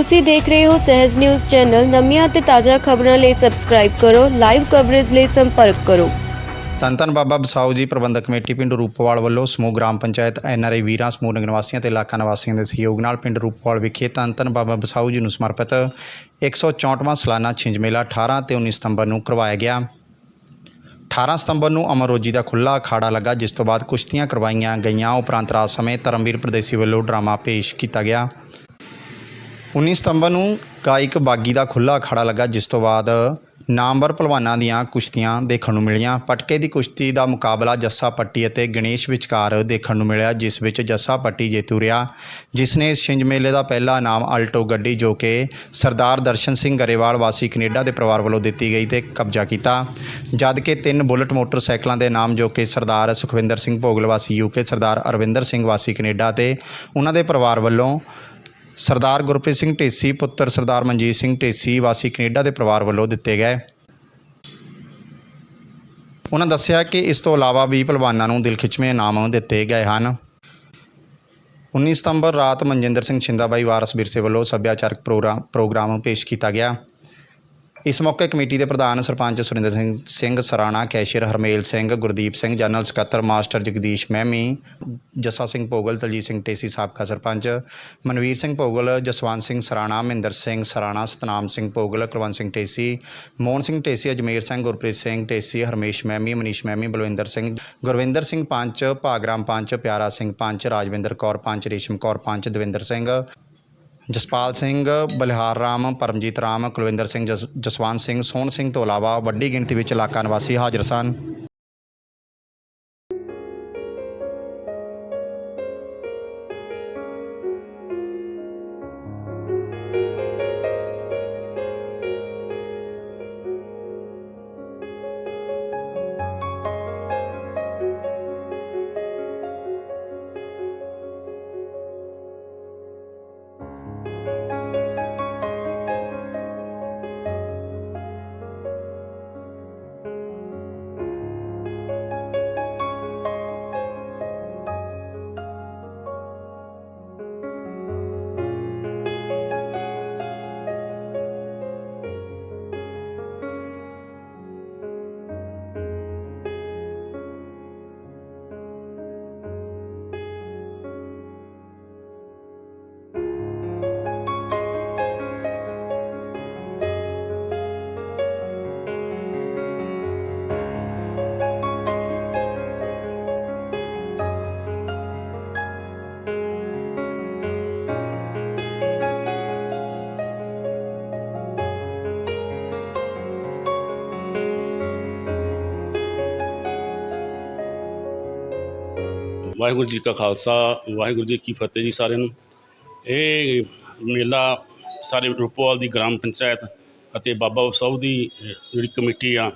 ਤੁਸੀਂ ਦੇਖ ਰਹੇ ਹੋ ਸਹਿਜ ਨਿਊਜ਼ ਚੈਨਲ। ਨਵੀਆਂ ਅਤੇ ਤਾਜ਼ਾ ਖਬਰਾਂ ਲਈ ਸਬਸਕ੍ਰਾਈਬ ਕਰੋ ਲਾਈਵ ਕਵਰੇਜ ਲਈ ਸੰਪਰਕ ਕਰੋ। ਧੰਨ ਧੰਨ ਬਾਬਾ ਬਸਾਊ ਜੀ, ਪ੍ਰਬੰਧਕ ਕਮੇਟੀ ਪਿੰਡ ਰੂਪਵਾਲ ਵੱਲੋਂ ਸਮੂਹ ਗ੍ਰਾਮ ਪੰਚਾਇਤ ਐਨਆਰਆਈ ਵੀਰਾਂ, ਸਮੂਹ ਨਗਰ ਨਿਵਾਸੀਆਂ ਤੇ ਇਲਾਕਾ ਨਿਵਾਸੀਆਂ ਦੇ ਸਹਿਯੋਗ ਨਾਲ ਪਿੰਡ ਰੂਪਵਾਲ ਵਿਖੇ ਧੰਨ ਧੰਨ ਬਾਬਾ ਬਸਾਊ ਜੀ ਨੂੰ ਸਮਰਪਿਤ 164ਵਾਂ ਸਾਲਾਨਾ ਛਿੰਝ ਮੇਲਾ 18 ਤੇ 19 ਸਤੰਬਰ ਨੂੰ ਕਰਵਾਇਆ ਗਿਆ। 18 ਸਤੰਬਰ ਨੂੰ ਅਮਰ ਰੋਜੀ ਦਾ ਖੁੱਲਾ ਅਖਾੜਾ ਲੱਗਾ, ਜਿਸ ਤੋਂ ਬਾਅਦ ਕੁਸ਼ਤੀਆਂ ਕਰਵਾਈਆਂ ਗਈਆਂ। ਉਪਰੰਤ ਰਾਤ ਸਮੇਂ ਧਰਮਵੀਰ ਪ੍ਰਦੇਸੀ ਵੱਲੋਂ ਡਰਾਮਾ ਪੇਸ਼ ਕੀਤਾ ਗਿਆ। 19 ਸਤੰਬਰ ਨੂੰ ਗਾਇਕ ਬਾਗੀ ਦਾ ਖੁੱਲਾ ਅਖਾੜਾ ਲੱਗਾ, ਜਿਸ ਤੋਂ ਬਾਅਦ ਨਾਮਵਰ ਪਹਿਲਵਾਨਾਂ ਦੀਆਂ ਕੁਸ਼ਤੀਆਂ ਦੇਖਣ ਨੂੰ ਮਿਲੀਆਂ। ਪਟਕੇ ਦੀ ਕੁਸ਼ਤੀ ਦਾ ਮੁਕਾਬਲਾ ਜੱਸਾ ਪੱਟੀ ਅਤੇ ਗਣੇਸ਼ ਵਿਚਕਾਰ ਦੇਖਣ ਨੂੰ ਮਿਲਿਆ, ਜਿਸ ਵਿੱਚ ਜੱਸਾ ਪੱਟੀ ਜੇਤੂ ਰਿਹਾ। ਜਿਸ ਨੇ ਇਸ ਛਿੰਝ ਮੇਲੇ ਦਾ ਪਹਿਲਾ ਨਾਮ ਆਲਟੋ ਗੱਡੀ, ਜੋ ਕਿ ਸਰਦਾਰ ਦਰਸ਼ਨ ਸਿੰਘ ਗਰੇਵਾਲ ਵਾਸੀ ਕੈਨੇਡਾ ਦੇ ਪਰਿਵਾਰ ਵੱਲੋਂ ਦਿੱਤੀ ਗਈ ਤੇ ਕਬਜ਼ਾ ਕੀਤਾ। ਜਦ ਕਿ ਤਿੰਨ ਬੁਲਟ ਮੋਟਰਸਾਈਕਲਾਂ ਦੇ ਨਾਮ, ਜੋ ਕਿ ਸਰਦਾਰ ਸੁਖਵਿੰਦਰ ਸਿੰਘ ਭੋਗਲ ਵਾਸੀ ਯੂਕੇ ਸਰਦਾਰ ਅਰਵਿੰਦਰ ਸਿੰਘ ਵਾਸੀ ਕੈਨੇਡਾ ਤੇ ਉਹਨਾਂ ਦੇ ਪਰਿਵਾਰ ਵੱਲੋਂ ਸਰਦਾਰ ਗੁਰਪ੍ਰੀਤ ਸਿੰਘ ਢੇਸੀ, ਪੁੱਤਰ ਸਰਦਾਰ ਮਨਜੀਤ ਸਿੰਘ ਢੇਸੀ, ਵਾਸੀ ਕੈਨੇਡਾ ਦੇ ਪਰਿਵਾਰ ਵੱਲੋਂ ਦਿੱਤੇ ਗਏ। ਉਹਨਾਂ ਦੱਸਿਆ ਕਿ ਇਸ ਤੋਂ ਇਲਾਵਾ ਵੀ ਪਹਿਲਵਾਨਾਂ ਨੂੰ ਦਿਲਖਿੱਚਵੇਂ ਇਨਾਮ ਦਿੱਤੇ ਗਏ ਹਨ। 19 ਸਤੰਬਰ ਰਾਤ ਮਨਜਿੰਦਰ ਸਿੰਘ ਛਿੰਦਾਬਾਈ ਵਾਰਸ ਵਿਰਸੇ ਵੱਲੋਂ ਸੱਭਿਆਚਾਰਕ ਪ੍ਰੋਗਰਾਮ ਪ੍ਰੋਗਰਾਮ ਪੇਸ਼ ਕੀਤਾ ਗਿਆ। ਇਸ ਮੌਕੇ ਕਮੇਟੀ ਦੇ ਪ੍ਰਧਾਨ ਸਰਪੰਚ ਸੁਰਿੰਦਰ ਸਿੰਘ ਸਿੰਘ ਸਰਾਣਾ, ਕੈਸ਼ੀਅਰ ਹਰਮੇਲ ਸਿੰਘ, ਗੁਰਦੀਪ ਸਿੰਘ, ਜਨਰਲ ਸਕੱਤਰ ਮਾਸਟਰ ਜਗਦੀਸ਼ ਮਹਿਮੀ, ਜੱਸਾ ਸਿੰਘ ਭੋਗਲ, ਦਲਜੀਤ ਸਿੰਘ ਟੇਸੀ, ਸਾਬਕਾ ਸਰਪੰਚ ਮਨਵੀਰ ਸਿੰਘ ਭੋਗਲ, ਜਸਵੰਤ ਸਿੰਘ ਸਰਾਣਾ, ਮਹਿੰਦਰ ਸਿੰਘ ਸਰਾਣਾ, ਸਤਨਾਮ ਸਿੰਘ ਭੋਗਲ, ਕੁਲਵੰਤ ਸਿੰਘ ਟੇਸੀ, ਮੋਹਨ ਸਿੰਘ ਟੇਸੀ, ਅਜਮੇਰ ਸਿੰਘ, ਗੁਰਪ੍ਰੀਤ ਸਿੰਘ ਟੇਸੀ, ਹਰਮੇਸ਼ ਮਹਿਮੀ, ਮਨੀਸ਼ ਮਹਿਮੀ, ਬਲਵਿੰਦਰ ਸਿੰਘ, ਗੁਰਵਿੰਦਰ ਸਿੰਘ ਪੰਚ, ਭਾਗਰਾਮ ਪੰਚ, ਪਿਆਰਾ ਸਿੰਘ ਪੰਚ, ਰਾਜਵਿੰਦਰ ਕੌਰ ਪੰਚ, ਰੇਸ਼ਮ ਕੌਰ ਪੰਚ, ਦਵਿੰਦਰ ਸਿੰਘ ਜਸਪਾਲ ਸਿੰਘ, ਬਲਿਹਾਰ ਰਾਮ, ਪਰਮਜੀਤ ਰਾਮ, ਕੁਲਵਿੰਦਰ ਸਿੰਘ, ਜਸ, ਜਸਵੰਤ ਸਿੰਘ, ਸੋਹਣ ਸਿੰਘ ਤੋਂ ਇਲਾਵਾ ਵੱਡੀ ਗਿਣਤੀ ਵਿੱਚ ਇਲਾਕਾ ਨਿਵਾਸੀ ਹਾਜ਼ਰ ਸਨ। ਵਾਹਿਗੁਰੂ ਜੀ ਕਾ ਖਾਲਸਾ ਵਾਹਿਗੁਰੂ ਜੀ ਕੀ ਫਤਿਹ ਜੀ ਸਾਰਿਆਂ ਨੂੰ। ਇਹ ਮੇਲਾ ਸਾਰੇ ਰੂਪੋਵਾਲ ਦੀ ਗ੍ਰਾਮ ਪੰਚਾਇਤ ਅਤੇ ਬਾਬਾ ਸਾਹਿਬ ਦੀ ਜਿਹੜੀ ਕਮੇਟੀ ਆ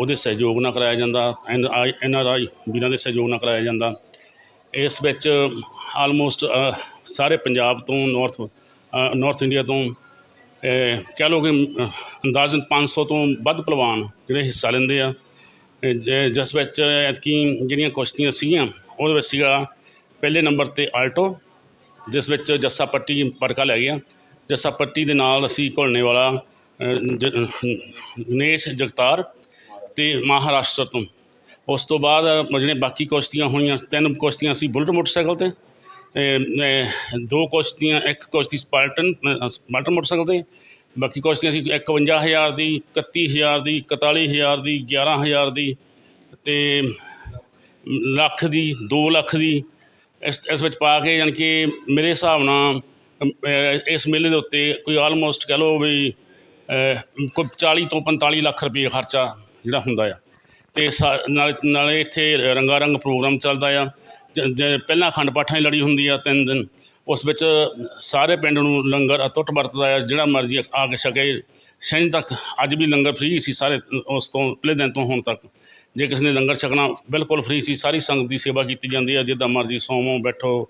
ਉਹਦੇ ਸਹਿਯੋਗ ਨਾਲ ਕਰਾਇਆ ਜਾਂਦਾ ਐਨ ਆਰ ਆਈ ਵੀਰਾਂ ਦੇ ਸਹਿਯੋਗ ਨਾਲ ਕਰਾਇਆ ਜਾਂਦਾ। ਇਸ ਵਿੱਚ ਆਲਮੋਸਟ ਸਾਰੇ ਪੰਜਾਬ ਤੋਂ ਨਾਰਥ ਨਾਰਥ ਇੰਡੀਆ ਤੋਂ ਕਹਿ ਲਓ ਕਿ ਅਹ, ਅੰਦਾਜ਼ਨ 500 ਤੋਂ ਵੱਧ ਪਹਿਲਵਾਨ ਜਿਹੜੇ ਹਿੱਸਾ ਲੈਂਦੇ ਆ। ਜ- ਜਿਸ ਵਿੱਚ ਐਤਕੀ ਜਿਹੜੀਆਂ ਕੁਸ਼ਤੀਆਂ ਸੀਗੀਆਂ ਉਹਦੇ ਵਿੱਚ ਸੀਗਾ ਪਹਿਲੇ ਨੰਬਰ ਤੇ ਆਲਟੋ ਜਿਸ ਵਿੱਚ ਜੱਸਾ ਪੱਟੀ ਪਟਕਾ ਲੈ ਗਿਆ। ਜੱਸਾ ਪੱਟੀ ਦੇ ਨਾਲ ਅਸੀਂ ਘੁਲਣੇ ਵਾਲਾ ਅਹ, ਗਣੇਸ਼ ਜਗਤਾਰ ਤੇ ਮਹਾਰਾਸ਼ਟਰ ਤੋਂ। ਉਸ ਤੋਂ ਬਾਅਦ ਜਿਹੜੇ ਬਾਕੀ ਕੁਸ਼ਤੀਆਂ ਹੋਈਆਂ ਤਿੰਨ ਕੁਸ਼ਤੀਆਂ ਸੀ ਬੁਲਟ ਮੋਟਰਸਾਈਕਲ ਤੇ ਦੋ ਕੁਸ਼ਤੀਆਂ ਇੱਕ ਕੁਸ਼ਤੀ ਸਪਾਲਟਨ ਸਪਾਲਟਨ ਮੋਟਰਸਾਈਕਲ ਤੇ ਬਾਕੀ ਕੁਸ਼ਤੀਆਂ ਸੀ 51000 ਦੀ 31000 ਦੀ 41000 ਦੀ 11000 ਦੀ ਤੇ ਲੱਖ ਦੀ 2 ਲੱਖ ਦੀ ਇਸ ਇਸ ਵਿੱਚ ਪਾ ਕੇ ਯਾਨੀ ਕਿ ਮੇਰੇ ਹਿਸਾਬ ਨਾਲ ਇਸ ਮੇਲੇ ਦੇ ਉੱਤੇ ਕੋਈ ਆਲਮੋਸਟ ਕਹਿ ਲਓ ਵੀ ਅਹ, ਕੋਈ 40 ਤੋਂ 45 ਲੱਖ ਰੁਪਏ ਖਰਚਾ ਜਿਹੜਾ ਹੁੰਦਾ ਆ। ਤੇ ਸਾ- ਨਾਲੇ ਨਾਲੇ ਇੱਥੇ ਰੰਗਾ ਰੰਗ ਪ੍ਰੋਗਰਾਮ ਚੱਲਦਾ ਆ। ਜ- ਪਹਿਲਾਂ ਅਖੰਡ ਪਾਠਾਂ ਦੀ ਲੜੀ ਹੁੰਦੀ ਆ ਤਿੰਨ ਦਿਨ। ਉਸ ਵਿੱਚ ਸਾਰੇ ਪਿੰਡ ਨੂੰ ਲੰਗਰ ਅਤੁੱਟ ਵਰਤਦਾ ਆ ਜਿਹੜਾ ਮਰਜ਼ੀ ਆ ਕੇ ਛਕੇ। ਸ਼ਨੀ ਤੱਕ ਅੱਜ ਵੀ ਲੰਗਰ ਫ੍ਰੀ ਸੀ ਸਾਰੇ, ਉਸ ਤੋਂ ਪਹਿਲੇ ਦਿਨ ਤੋਂ ਹੁਣ ਤੱਕ। ਜੇ ਕਿਸੇ ਨੇ ਲੰਗਰ ਛਕਣਾ, ਬਿਲਕੁਲ ਫ੍ਰੀ ਸੀ। ਸਾਰੀ ਸੰਗਤ ਦੀ ਸੇਵਾ ਕੀਤੀ ਜਾਂਦੀ ਆ ਜਿੱਦਾਂ ਮਰਜ਼ੀ ਸੌਵੋ, ਬੈਠੋ।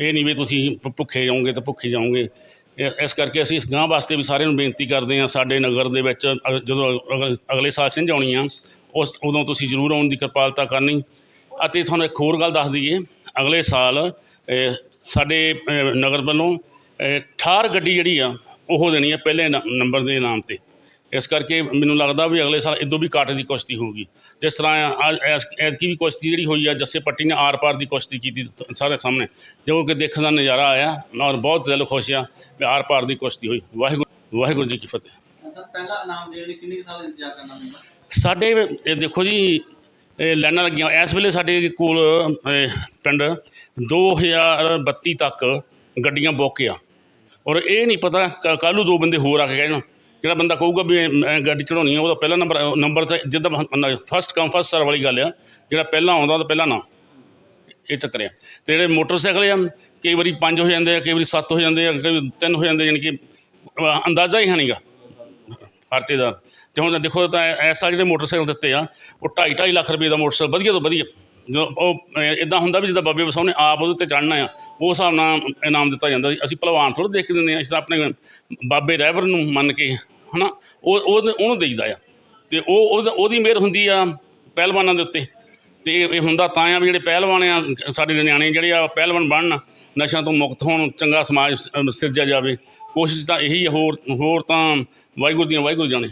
ਇਹ ਨਹੀਂ ਵੀ ਤੁਸੀਂ ਭੁੱਖੇ ਜਾਓਗੇ ਤਾਂ ਭੁੱਖੇ ਜਾਓਗੇ। ਇਸ ਕਰਕੇ ਅਸੀਂ ਗਾਂ ਵਾਸਤੇ ਵੀ ਸਾਰਿਆਂ ਨੂੰ ਬੇਨਤੀ ਕਰਦੇ ਹਾਂ, ਸਾਡੇ ਨਗਰ ਦੇ ਵਿੱਚ ਅਗ- ਜਦੋਂ ਅਗ- ਅਗਲੇ ਸਾਲ ਸਿੰਝ ਆਉਣੀ ਆ, ਉਸ, ਉਦੋਂ ਤੁਸੀਂ ਜ਼ਰੂਰ ਆਉਣ ਦੀ ਕਿਰਪਾਲਤਾ ਕਰਨੀ। ਅਤੇ ਤੁਹਾਨੂੰ ਇੱਕ ਹੋਰ ਗੱਲ ਦੱਸ ਦਈਏ ਅਗਲੇ ਸਾਲ ਸਾਡੇ ਨਗਰ ਵੱਲੋਂ ਠਾਰ ਗੱਡੀ ਜਿਹੜੀ ਆ ਉਹ ਦੇਣੀ ਹੈ ਪਹਿਲੇ ਨੰਬਰ ਦੇ ਇਨਾਮ ਤੇ। ਇਸ ਕਰਕੇ ਮੈਨੂੰ ਲੱਗਦਾ ਵੀ ਅਗਲੇ ਸਾਲ ਇਦੋਂ ਵੀ ਕਾਟ ਦੀ ਕੁਸ਼ਤੀ ਹੋਊਗੀ। ਜਿਸ ਤਰ੍ਹਾਂ ਅੱਜ ਐਸ ਐਤਕੀ ਵੀ ਕੁਸ਼ਤੀ ਜਿਹੜੀ ਹੋਈ ਆ ਜੱਸੇ ਪੱਟੀ ਨੇ ਆਰ ਪਾਰ ਦੀ ਕੁਸ਼ਤੀ ਕੀਤੀ ਸਾਰੇ ਸਾਹਮਣੇ। ਜੋ ਕਿ ਦੇਖਣ ਦਾ ਨਜ਼ਾਰਾ ਆਇਆ ਔਰ ਬਹੁਤ ਦਿਲ ਖੁਸ਼ ਆ ਵੀ ਆਰ ਪਾਰ ਦੀ ਕੁਸ਼ਤੀ ਹੋਈ। ਵਾਹਿਗੁਰੂ ਵਾਹਿਗੁਰੂ ਜੀ ਕੀ ਫਤਿਹ। ਸਰ ਪਹਿਲਾ ਇਨਾਮ ਦੇਣ ਲਈ ਕਿੰਨੇ ਕੁ ਸਾਲ ਇੰਤਜ਼ਾਰ ਕਰਨਾ ਪੈਂਦਾ? ਸਾਡੇ ਇਹ ਦੇਖੋ ਜੀ ਲਾਈਨਾਂ ਲੱਗੀਆਂ। ਇਸ ਵੇਲੇ ਸਾਡੇ ਕੋਲ ਪਿੰਡ ਦੋ ਹਜ਼ਾਰ ਬੱਤੀ ਤੱਕ ਗੱਡੀਆਂ ਬੁੱਕ ਆ ਔਰ ਇਹ ਨਹੀਂ ਪਤਾ ਕੱਲ੍ਹ ਨੂੰ ਦੋ ਬੰਦੇ ਹੋਰ ਆ ਕੇ ਕਹਿਣ, ਜਿਹੜਾ ਬੰਦਾ ਕਹੂਗਾ ਵੀ, ਮੈਂ ਗੱਡੀ ਚੜਾਉਣੀ ਆ, ਉਹਦਾ ਪਹਿਲਾ ਨੰਬਰ ਨੰਬਰ ਤਾਂ ਜਿੱਦਾਂ ਫਸਟ ਕਮ ਫਸਟ ਸਰਵ ਵਾਲੀ ਗੱਲ ਆ। ਜਿਹੜਾ ਪਹਿਲਾਂ ਆਉਂਦਾ, ਉਹਦਾ ਪਹਿਲਾਂ ਨਾ। ਇਹ ਚੱਕਰ ਆ। ਤੇ ਜਿਹੜੇ ਮੋਟਰਸਾਈਕਲ ਆ, ਕਈ ਵਾਰੀ ਪੰਜ ਹੋ ਜਾਂਦੇ ਆ, ਕਈ ਵਾਰੀ ਸੱਤ ਹੋ ਜਾਂਦੇ ਆ, ਕਈ ਵਾਰੀ ਤਿੰਨ ਹੋ ਜਾਂਦੇ ਯਾਨੀ ਕਿ ਅੰਦਾਜ਼ਾ ਹੀ ਹੈ ਨਹੀਂਗਾ ਖਰਚੇ ਦਾ। ਤੇ ਹੁਣ ਦੇਖੋ ਤਾਂ ਐਸਾ ਜਿਹੜੇ ਮੋਟਰਸਾਈਕਲ ਦਿੱਤੇ ਆ, ਉਹ 2.5 2.5 ਲੱਖ ਰੁਪਏ ਦਾ ਮੋਟਰਸਾਈਕਲ, ਵਧੀਆ ਤੋਂ ਵਧੀਆ। ਜੋ ਉਹ ਇਦਾਂ ਹੁੰਦਾ ਵੀ ਜਿੱਦਾਂ ਬਾਬੇ ਬਸਾਉ ਨੇ ਆਪ ਉਹਦੇ ਉੱਤੇ ਚੜ੍ਹਨਾ ਆ, ਉਹ ਹਿਸਾਬ ਨਾਲ ਇਨਾਮ ਦਿੱਤਾ ਜਾਂਦਾ। ਸੀ ਅਸੀਂ ਭਲਵਾਨ ਥੋੜ੍ਹਾ ਦੇਖ ਕੇ ਦਿੰਦੇ ਆ, ਅਸੀਂ ਤਾਂ ਆਪਣੇ ਬਾਬੇ ਰਹਿਬਰ ਨੂੰ ਮੰਨ ਕੇ, ਹਨਾ? ਉਹ ਉਹ ਉਹਨੂੰ ਦੇਈਦਾ ਆ। ਤੇ ਉਹ ਉਹਦੀ ਮਿਹਰ ਹੁੰਦੀ ਆ ਪਹਿਲਵਾਨਾਂ ਦੇ ਉੱਤੇ। ਤੇ ਇਹ ਇਹ ਹੁੰਦਾ ਤਾਂ ਆ ਵੀ ਜਿਹੜੇ ਪਹਿਲਵਾਨ ਆ, ਸਾਡੇ ਨਿਆਣੇ ਜਿਹੜੇ ਆ ਪਹਿਲਵਾਨ ਬਣਨ, ਨਸ਼ਿਆਂ ਤੋਂ ਮੁਕਤ ਹੋਣ, ਚੰਗਾ ਸਮਾਜ ਸਿਰਜਿਆ ਜਾਵੇ। ਕੋਸ਼ਿਸ਼ ਤਾਂ ਇਹੀ ਆ, ਹੋਰ ਹੋਰ ਤਾਂ ਵਾਹਿਗੁਰੂ ਦੀਆਂ ਵਾਹਿਗੁਰੂ ਜਾਣੇ।